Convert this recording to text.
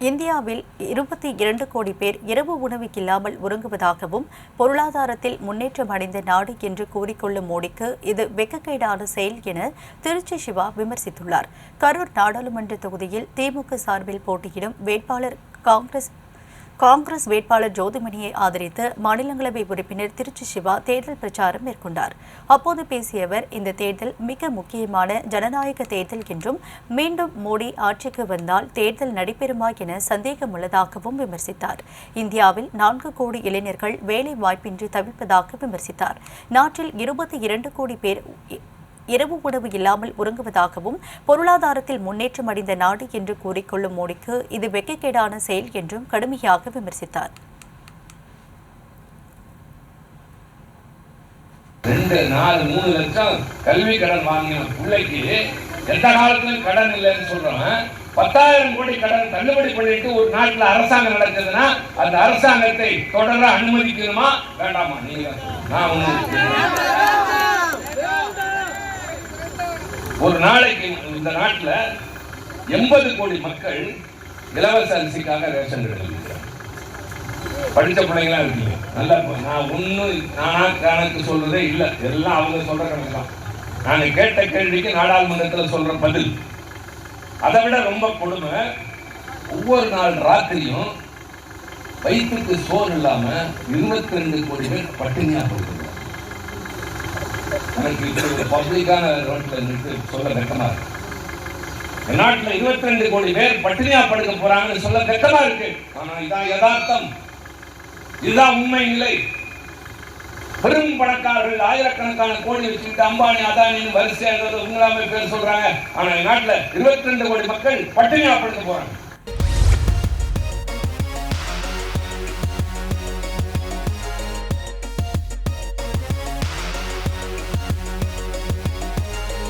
இந்தியாவில் இருபத்தி இரண்டு கோடி பேர் இரவு உணவுக்கில்லாமல் உறங்குவதாகவும் பொருளாதாரத்தில் முன்னேற்றம் அடைந்த நாடு என்று கூறிக்கொள்ளும் மோடிக்கு இது வெக்கக்கேடான செயல் என திருச்சி சிவா விமர்சித்துள்ளார். கரூர் நாடாளுமன்ற தொகுதியில் திமுக சார்பில் போட்டியிடும் வேட்பாளர் காங்கிரஸ் காங்கிரஸ் வேட்பாளர் ஜோதிமணியை ஆதரித்து மாநிலங்களவை உறுப்பினர் திருச்சி சிவா தேர்தல் பிரச்சாரம் மேற்கொண்டார். அப்போது பேசிய அவர் இந்த தேர்தல் மிக முக்கியமான ஜனநாயக தேர்தல் என்றும் மீண்டும் மோடி ஆட்சிக்கு வந்தால் தேர்தல் நடைபெறுமா என சந்தேகம் உள்ளதாகவும் விமர்சித்தார். இந்தியாவில் நான்கு கோடி இளைஞர்கள் வேலை வாய்ப்பின்றி தவிப்பதாக விமர்சித்தார். நாட்டில் இருபத்தி இரண்டு கோடி பேர் இரவு உணவு இல்லாமல் உறங்குவதாகவும் பொருளாதாரத்தில் முன்னேற்றம் அடைந்த நாடு என்று கூறிக்கொள்ளும் மோடிக்கு இது வெக்கக்கேடான செயல் என்றும் கடுமையாக விமர்சித்தார். ரெண்டு நாலு மூணு லட்சம் கல்வி கடன் வாங்கின பிள்ளைக்கு எந்த காலத்திலும் கடன் இல்லைன்னு சொல்றவன் பத்தாயிரம் கோடி கடன் தள்ளுபடி பண்ணிட்டு ஒரு நாட்டில் அரசாங்கம் நடக்குதுன்னா அந்த அரசாங்கத்தை தொடர அனுமதிக்கணுமா? வேண்டாமா? நீங்க நான் ஒண்ணு ஒரு நாளைக்கு இந்த நாட்டில் எண்பது கோடி மக்கள் இலவச அரிசிக்காக ரேஷன் எடுக்கிறாங்க படித்த பிள்ளைங்களா இருக்கீங்க. நல்லா நான் ஒன்றும் நானா கணக்கு சொல்றதே இல்லை. எல்லாம் அவங்க சொல்ற கணக்கு தான் நான் கேட்ட கேள்விக்கு நாடாளுமன்றத்தில் சொல்ற பதில். அதை விட ரொம்ப கொடுமை ஒவ்வொரு நாள் ராத்திரியும் வயிற்றுக்கு சோறு இல்லாம இருபத்தி ரெண்டு கோடி பேர் பட்டினியாக போகுது எனக்கு இப்படி ஒரு பப்ளிக்கான ரோட்ல நின்று சொல்ல வெக்கமா இருக்கு. இந்த நாட்டுல இருபத்தி ரெண்டு கோடி பேர் பட்டினியா படுக்க போறாங்கன்னு சொல்ல வெக்கமா இருக்கு. ஆனா இதான் யதார்த்தம். இதுதான் உண்மை நிலை. பெரும் பணக்காரர்கள் ஆயிரக்கணக்கான கோடி வச்சுக்கிட்டு அம்பானி அதானின்னு வரிசையாக உங்களாமே பேர் சொல்றாங்க. ஆனா இந்த இருபத்தி ரெண்டு கோடி மக்கள் பட்டினியா படுக்க போறாங்க.